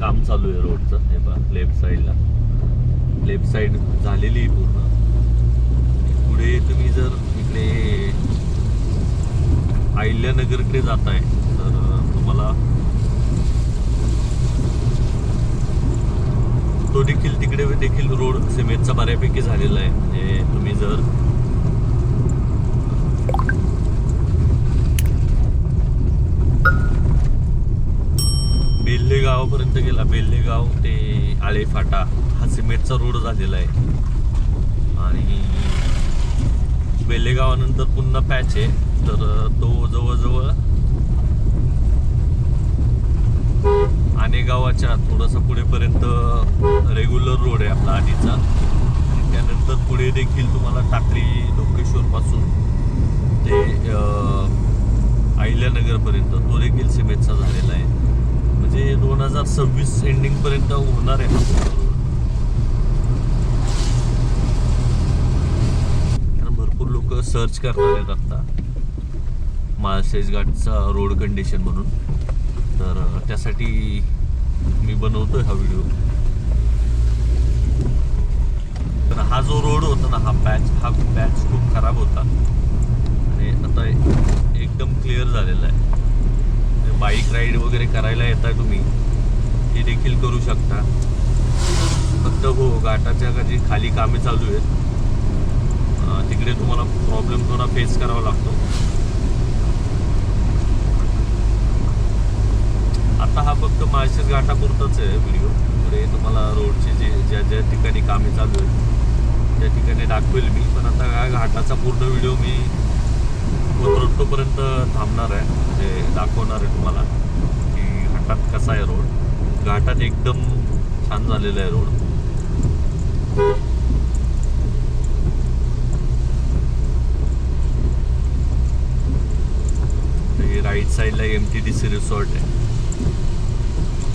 काम चालू आहे रोडचं. हे बघा लेफ्ट साईडला लेफ्ट साईड झालेली आहे पूर्ण. पुढे तुम्ही जर इकडे अहिल्यानगरकडे जात आहे तर तुम्हाला तो देखील तिकडे देखील रोड सिमेंटचा बऱ्यापैकी झालेला आहे. म्हणजे तुम्ही जर गावापर्यंत गेला. बेल्ले गाव ते आळेफाटा हा सिमेंटचा रोड झालेला आहे. आणि बेल्ले गावानंतर पुन्हा पॅच आहे. तर तो जवळजवळ आणे गावाच्या थोडंसं पुढेपर्यंत रेग्युलर रोड आहे आपला आधीचा. आणि त्यानंतर पुढे देखील तुम्हाला टाकळी लोकेश्वरपासून ते अहिल्यानगरपर्यंत तो देखील सिमेंटचा झालेला आहे. म्हणजे दोन हजार सव्वीस एंडिंग पर्यंत होणार आहे. भरपूर लोक सर्च करणार आहेत आता. माळशेज घाटचा रोड कंडिशन म्हणून. तर त्यासाठी मी बनवतोय हा व्हिडिओ तर हा जो रोड होता ना हा पॅच हा पॅच खूप खराब होता. आणि आता एकदम क्लिअर झालेला आहे. बाईक राईड वगैरे करायला येताय तुम्ही ते देखील करू शकता. फक्त हो घाटाच्या का जी खाली कामे चालू आहेत तिकडे तुम्हाला प्रॉब्लेम थोडा फेस करावा लागतो. आता हा फक्त माळशेज घाटापुरताच आहे व्हिडिओ पुढे तुम्हाला रोडचे जे ज्या ज्या ठिकाणी कामे चालू आहेत त्या ठिकाणी दाखवेल मी. पण आता घाटाचा पूर्ण व्हिडिओ मी उतरतोपर्यंत थांबणार आहे. म्हणजे दाखवणार आहे तुम्हाला की घाटात कसा आहे रोड. घाटात एकदम छान झालेला आहे रोड. हे राईट साईडला M T D C resort आहे.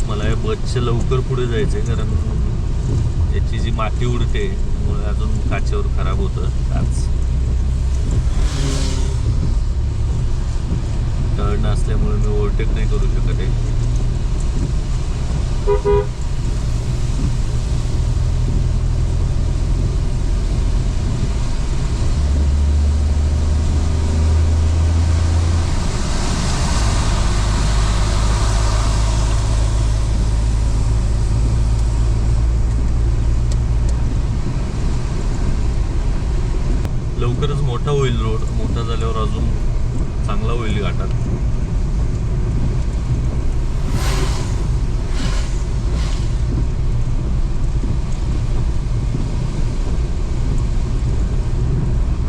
मला या बसच्या लवकर पुढे जायचं आहे कारण याची जी माती उडते त्यामुळे अजून काचेवर खराब होतं. काच टर्न असल्यामुळे मी ओव्हरटेक नाही करू शकत आहे. लवकरच मोठा होईल रोड. मोठा झाल्यावर अजून चांगला होईल घाटात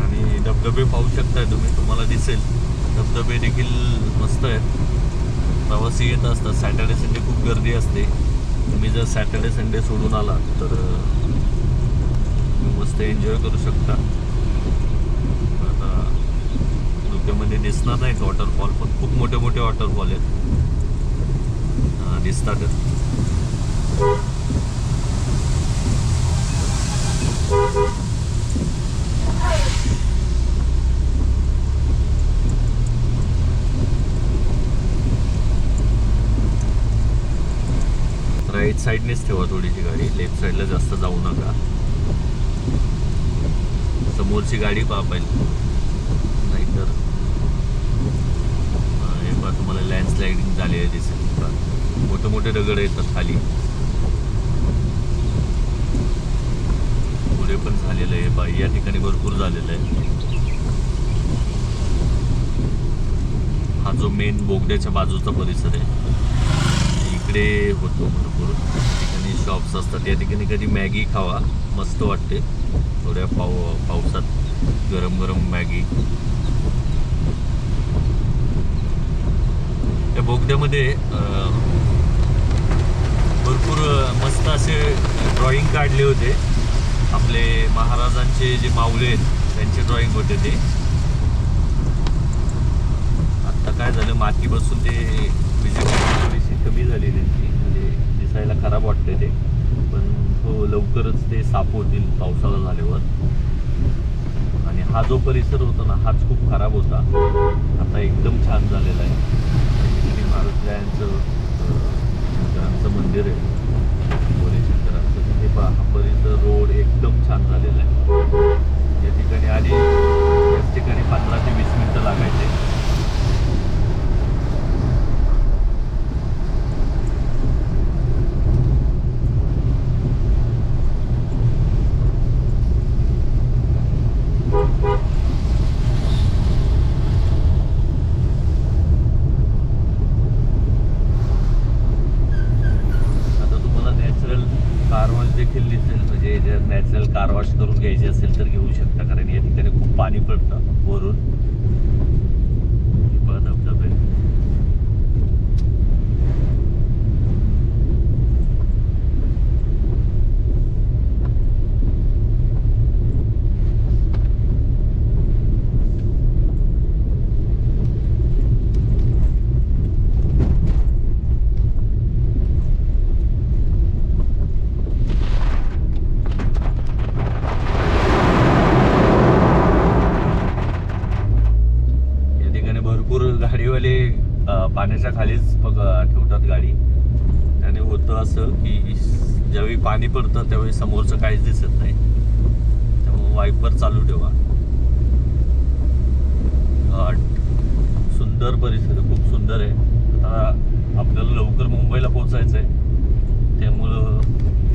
आणि धबधबे पाहू शकताय तुम्ही तुम्हाला दिसेल. धबधबे देखील मस्त आहेत. प्रवासी येत असतात. सॅटर्डे संडे खूप गर्दी असते. तुम्ही जर सॅटर्डे संडे सोडून आलात तर तुम्ही मस्त एन्जॉय करू शकता आता धुक्यामध्ये दिसणार नाहीत वॉटरफॉल पण खूप मोठे मोठे वॉटरफॉल आहेत. दिसतात. राईट साईडनेच ठेवा थोडीशी गाडी. लेफ्ट साईडला जास्त जाऊ नका. समोरची गाडी पहा पाहिजे नाहीतर हा, हे पहा तुम्हाला लँडस्लायडिंग झाली आहे दिसेल. मोठे मोठे दगड येतात खाली. पुढे पण झालेलं आहे बाई. या ठिकाणी भरपूर झालेलं आहे. हा जो मेन बोगद्याच्या बाजूचा परिसर आहे. इकडे होतो भरपूर. त्या ठिकाणी शॉप्स असतात. या ठिकाणी कधी मॅगी खावा. मस्त वाटते. थोड्या पाव पावसात गरम गरम मॅगी. त्या बोगद्यामध्ये भरपूर मस्त असे ड्रॉइंग काढले होते. आपले महाराजांचे जे माऊले आहेत त्यांचे ड्रॉइंग होते ते. आता काय झालं माती बसून ते विजिबिलिटी थोडीशी कमी झाली त्यांची म्हणजे दिसायला खराब वाटते ते. पण हो लवकरच ते साफ होतील पावसाळा झाल्यावर. आणि हा जो परिसर होता ना हाच खूप खराब होता. आता एकदम छान झालेला आहे. आणि शंकरांचं मंदिर आहे बोले शंकरांचं हे पहा हा रोड एकदम छान झालेला आहे. या ठिकाणी आधी याच ठिकाणी पंधरा ते वीस मिनटं लागायचे आता तुम्हाला नॅचरल कार वॉश देखील दिसेल म्हणजे जर नॅचरल कार वॉश करून घ्यायची असेल तर घेऊ शकता कारण या ठिकाणी खूप पाणी पडतं वरून हे पहा धबधबे या ठिकाणी भरपूर गाडीवाले अं, पाण्याच्या खालीच बघ ठेवतात गाडी त्याने होतं असं की ज्यावेळी पाणी पडतं त्यावेळी समोरचं काहीच दिसत नाही. त्यामुळे वायपर चालू ठेवा. घाट सुंदर परिसर खूप सुंदर आहे. आता आपल्याला लवकर मुंबईला पोहोचायचं आहे त्यामुळं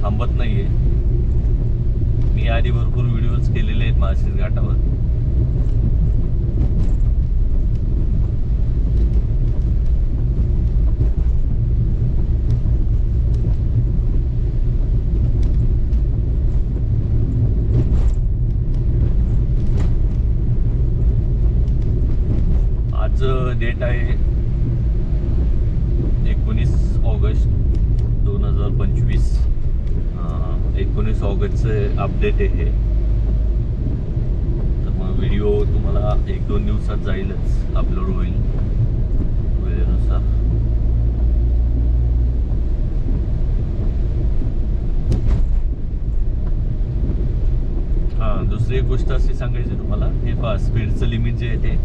थांबत नाही आहे मी आधी भरपूर व्हिडिओज केलेले आहेत माळशेज घाटावर. डेट आहे एकोणीस ऑगस्ट दोन हजार पंचवीस. एकोणीस ऑगस्टचं अपडेट आहे हे. तर मग व्हिडिओ तुम्हाला एक दोन दिवसात जाईलच अपलोड होईल वेळेनुसार. हां दुसरी एक गोष्ट अशी सांगायची तुम्हाला हे पहा स्पीडचं लिमिट जे आहे ते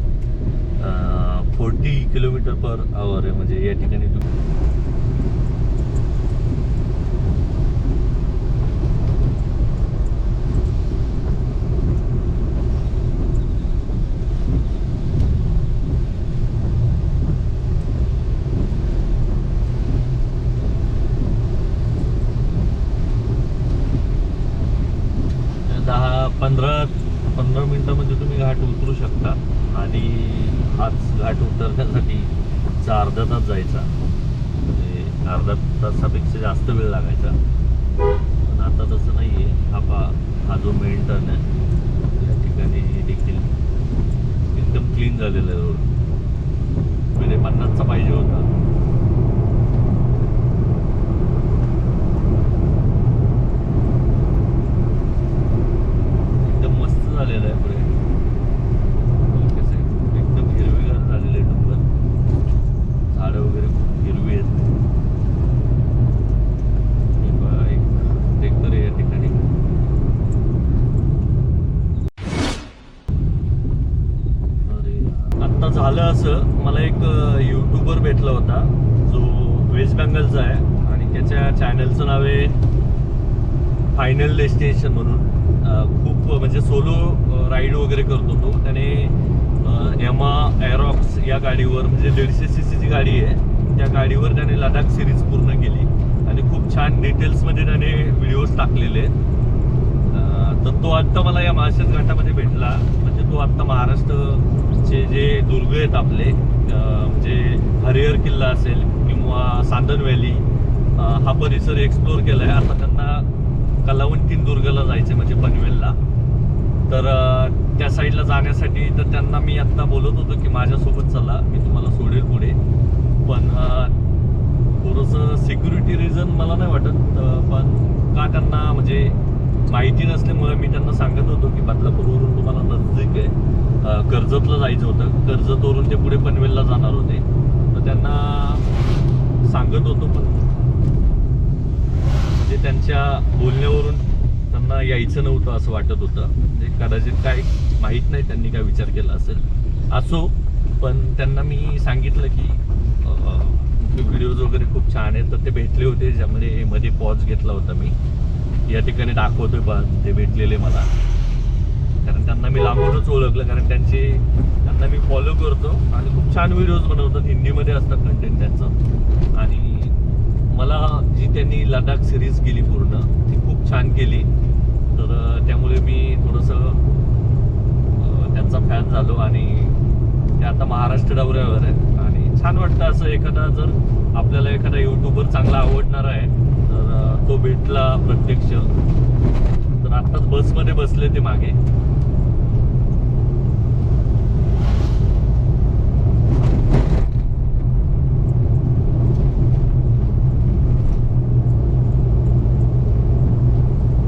फोर्टी किलोमीटर पर आवर आहे. म्हणजे या ठिकाणी तुम्ही दहा पंधरा पंधरा मिनिटामध्ये तुम्ही घाट उतरू शकता आणि हाच घाट उतरण्यासाठी जायचा. म्हणजे अर्धा तासापेक्षा जास्त वेळ लागायचा. पण आता तसं नाही आहे हा पा हा जो मेन टर्न आहे या ठिकाणी देखील एकदम क्लीन झालेला आहे रोड पहिले म्हणजे पन्नासचा पाहिजे होता एकदम मस्त झालेलं आहे पुढे कसं आहे, एकदम हिरवेगार झालेले आहे डोंगर झाडं वगैरे खूप हिरवी आहेत हे बघा, एक ट्रेकर आहे या ठिकाणी अरे आत्ता झालं असं मला एक युट्यूबर भेटला होता जो वेस्ट बेंगलचा आहे आणि त्याच्या चॅनलचं नाव आहे फायनल डेस्टिनेशन म्हणून खूप म्हणजे सोलो राईड वगैरे करतो तो. त्याने एमा एरॉक्स या गाडीवर म्हणजे दीडशे सी सीची गाडी आहे त्या गाडीवर त्याने लडाख सिरीज पूर्ण केली. आणि खूप छान डिटेल्समध्ये त्याने व्हिडिओज टाकलेले तर तो आत्ता मला या महाराष्ट्र घाटामध्ये भेटला. म्हणजे तो आत्ता महाराष्ट्रचे जे दुर्ग आहेत आपले म्हणजे हरिहर किल्ला असेल किंवा सांदन व्हॅली हा परिसर एक्सप्लोर आहे आता त्यांना कलावंतीन दुर्गला जायचं म्हणजे पनवेलला. तर त्या साईडला जाण्यासाठी तर त्यांना मी आत्ता बोलत होतो की माझ्यासोबत चला मी तुम्हाला सोडेल पुढे. पण थोडंसं सिक्युरिटी रिझन मला नाही वाटत पण का त्यांना म्हणजे माहिती नसल्यामुळे मी त्यांना सांगत होतो की बदलापूरवरून तुम्हाला नजदीक आहे. कर्जतला जायचं होतं. कर्जतवरून ते पुढे पनवेलला जाणार होते. तर त्यांना सांगत होतो पण म्हणजे त्यांच्या बोलण्यावरून त्यांना यायचं नव्हतं असं वाटत होतं. म्हणजे कदाचित काय माहीत नाही त्यांनी काय विचार केला असेल. असो पण त्यांना मी सांगितलं की व्हिडिओज वगैरे खूप छान आहेत तर ते भेटले होते ज्यामध्ये मध्ये पॉज घेतला होता मी. या ठिकाणी दाखवतोय पहा ते भेटलेले मला. कारण त्यांना मी लांबूनच ओळखलं कारण त्यांचे त्यांना मी फॉलो करतो. आणि खूप छान व्हिडिओज बनवतात हिंदीमध्ये असतात कंटेंट त्यांचं. आणि मला जी त्यांनी लडाख सिरीज केली पूर्ण ती खूप छान केली. तर त्यामुळे मी थोडंसं त्यांचा फॅन झालो आणि ते आता महाराष्ट्र दौऱ्यावर आहेत. आणि छान वाटतं असं एखादा जर आपल्याला एखादा युट्यूबर चांगला आवडणार आहे तर तो भेटला प्रत्यक्ष. तर आत्ताच बसमध्ये बसले ते मागे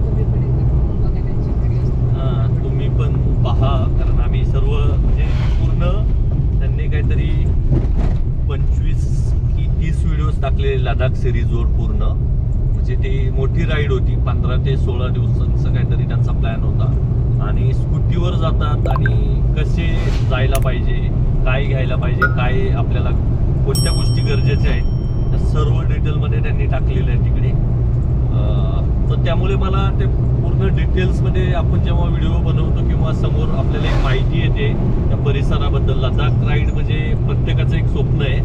तुम्ही पण एकदा फिरून बघा त्यांची videos. हा, तुम्ही पण पहा कारण आम्ही सर्व म्हणजे पूर्ण त्यांनी काहीतरी पंचवीस की तीस व्हिडिओज टाकले लडाख सिरीजवर पूर्ण म्हणजे ती मोठी राईड होती पंधरा ते सोळा दिवसांचा काहीतरी त्यांचा प्लॅन होता आणि स्कूटीवर जातात आणि कसे जायला पाहिजे काय घ्यायला पाहिजे काय आपल्याला कोणत्या गोष्टी गरजेच्या आहेत त्या सर्व डिटेलमध्ये त्यांनी टाकलेलं आहे तिकडे. तर त्यामुळे मला ते पूर्ण डिटेल्समध्ये आपण जेव्हा व्हिडिओ बनवतो किंवा समोर आपल्याला एक माहिती येते त्या परिसराबद्दल. लडाख राईड म्हणजे प्रत्येकाचं एक स्वप्न आहे.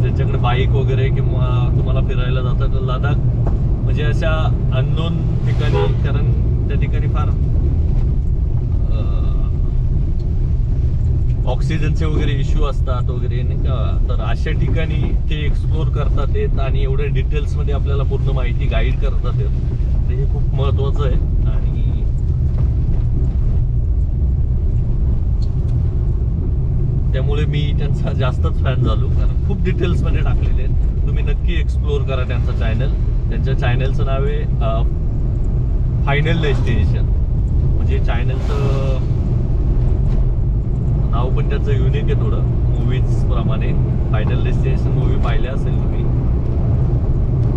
ज्यांच्याकडे बाईक वगैरे किंवा तुम्हाला फिरायला जातात तर लडाख म्हणजे अशा अननोन ठिकाणी कारण त्या ठिकाणी फार ऑक्सिजनचे वगैरे इश्यू असतात वगैरे नाही का? तर अशा ठिकाणी ते एक्सप्लोर करतात येत आणि एवढ्या डिटेल्समध्ये आपल्याला पूर्ण माहिती गाईड करतात येत तर हे खूप महत्वाचं आहे. आणि त्यामुळे मी त्यांचा जास्तच फॅन झालो. कारण खूप डिटेल्समध्ये टाकलेले आहेत. तुम्ही नक्की एक्सप्लोर करा त्यांचं चॅनल त्यांच्या चॅनलचं नाव आहे फायनल डेस्टिनेशन म्हणजे चॅनलचं नाव पण त्याचं युनिक आहे थोडं. मूवीज प्रमाणे. फायनल डेस्टिनेशन मूवी पाहिल्या असेल तुम्ही.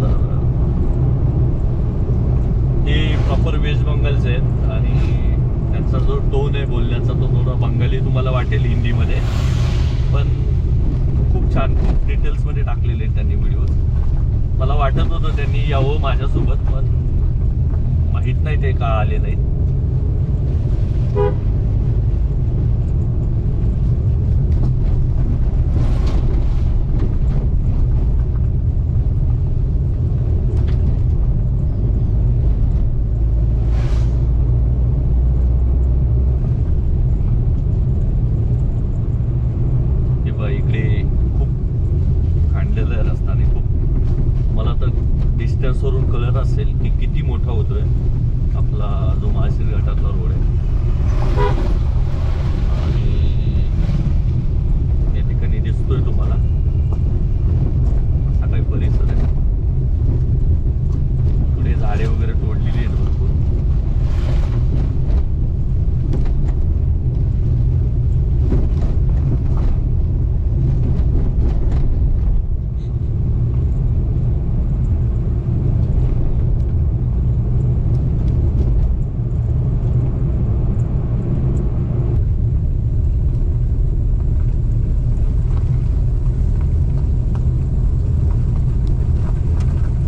तर हे प्रॉपर वेस्ट बंगालचे आहेत आणि त्यांचा जो टोन आहे बोलण्याचा तो थोडा बंगाली तुम्हाला वाटेल हिंदीमध्ये. पण खूप छान खूप डिटेल्समध्ये टाकलेले आहेत त्यांनी व्हिडिओ मला वाटत होतं त्यांनी यावं माझ्यासोबत पण माहीत नाही ते का आले नाहीत हे बघा इकडे खूप खांडलेला आहे रस्ता आणि खूप मला तर डिस्टन्सवरून कळत असेल की किती मोठा होतोय आपला जो महाशीर घाटातला रोड आहे आणि या ठिकाणी दिसतोय तुम्हाला असा काही परिसर आहे पुढे झाडे वगैरे तोडलेली आहेत भरपूर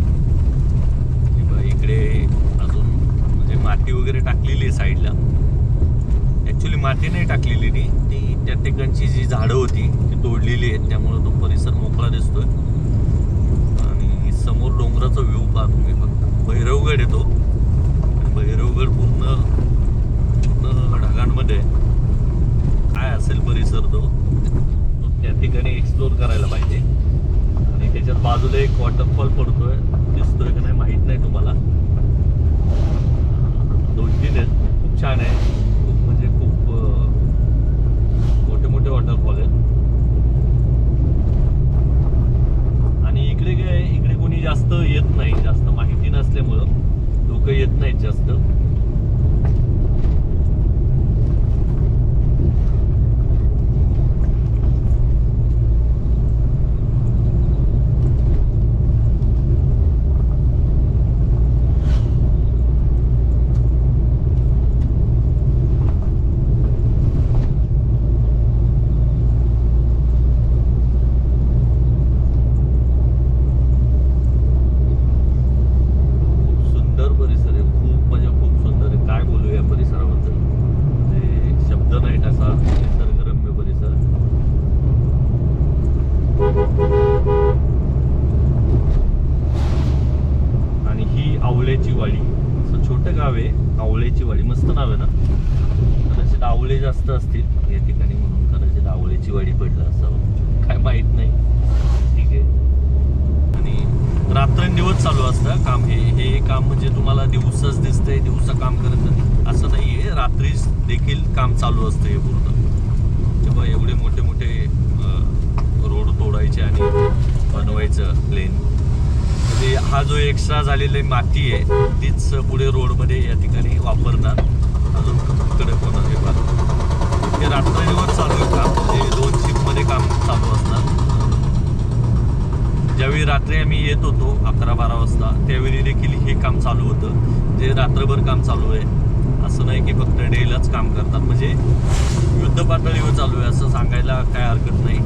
हे बघा, इकडे अजून म्हणजे माती वगैरे टाकलेली आहे साईडला ॲक्च्युली माती नाही टाकलेली ती ती त्या ठिकाणची जी झाडं होती ती तोडलेली आहेत त्यामुळे तो परिसर मोकळा दिसतोय आणि समोर डोंगराचा व्ह्यू पहा तुम्ही फक्त भैरवगड येतो आणि भैरवगड पूर्ण पूर्ण ढगांमध्ये आहे. काय असेल परिसर तो तो त्या ठिकाणी एक्सप्लोर करायला पाहिजे आणि त्याच्यात बाजूला एक वॉटरफॉल पडतोय. दिसतोय का नाही माहीत नाही तुम्हाला. दोन तीन आहेत. खूप छान आहे खूप म्हणजे खूप अं, मोठे मोठे वॉटरफॉल आहेत आणि इकडे काय इकडे कोणी जास्त येत नाही जास्त माहिती नसल्यामुळं लोक येत नाहीत जास्त निसर्गरम्य परिसर आणि ही आवळ्याची वाडी असं छोटं गाव वडी आवळ्याची वाडी मस्त नाव आहे ना? कदाचित आवळे जास्त असतील या ठिकाणी म्हणून कदाचित आवळ्याची वाडी पडलं असं. काय माहीत नाही. ठीक आहे. आणि रात्रंदिवस चालू असतं काम. हे हे काम म्हणजे तुम्हाला दिवसच दिसतंय दिवसा काम करत नाही. असं नाही आहे रात्रीच देखील काम चालू असतं हे पूर्ण. तेव्हा एवढे मोठे मोठे रोड तोडायचे आणि बनवायचं प्लेन म्हणजे हा जो एक्स्ट्रा झालेली माती आहे तीच पुढे रोडमध्ये या ठिकाणी वापरणार. अजून कडे होणार हे बघा हे रात्रदिवस चालू आहे काम म्हणजे दोन शिफ्टमध्ये काम चालू असणार. ज्यावेळी रात्री आम्ही येत होतो अकरा बारा वाजता त्यावेळी देखील हे काम चालू होतं जे रात्रभर काम चालू आहे. असं नाही की फक्त डेलाच काम करतात. म्हणजे युद्ध पातळीवर चालू आहे असं सांगायला काय हरकत नाही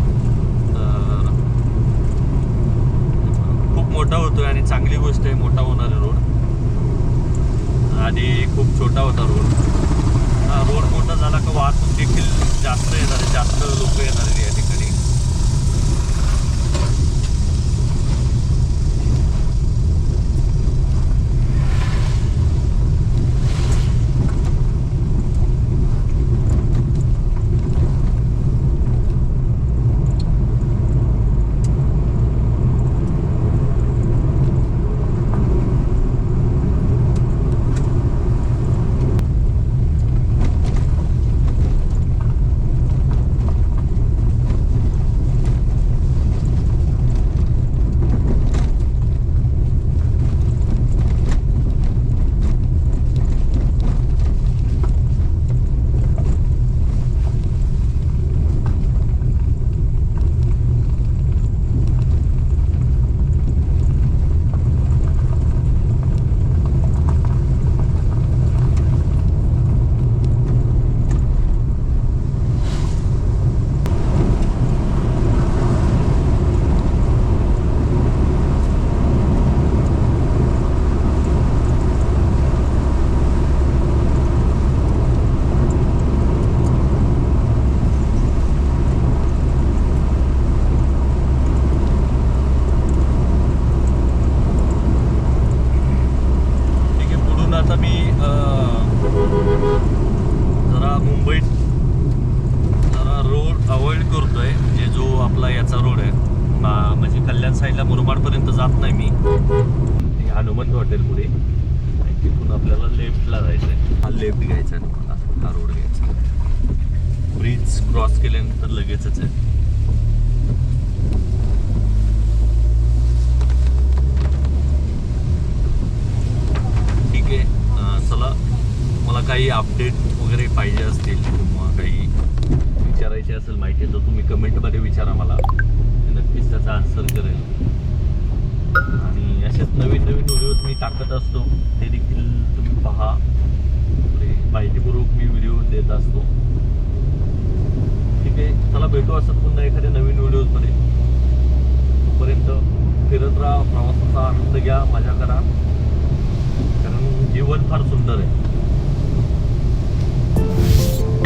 तर खूप मोठा होतोय आणि चांगली गोष्ट आहे मोठा होणार आहे रोड. आधी खूप छोटा होता रोड. रोड मोठा झाला का वाहतूक देखील जास्त येणार आहे जास्त लोक येणार आहेत मला काही अपडेट वगैरे पाहिजे असतील किंवा काही विचारायचे असेल माहिती तर तुम्ही कमेंटमध्ये विचारा मला. नक्कीच त्याचा आन्सर करेल. आणि असेच नवीन नवीन व्हिडिओ मी टाकत असतो ते देखील तुम्ही पहा. म्हणजे माहितीपूर्वक मी व्हिडिओ देत असतो. ठीक आहे चला भेटू असं पुन्हा एखाद्या नवीन व्हिडिओजमध्ये तोपर्यंत फिरत राहा प्रवासाचा आनंद घ्या मजा करा. कारण जीवन फार सुंदर आहे.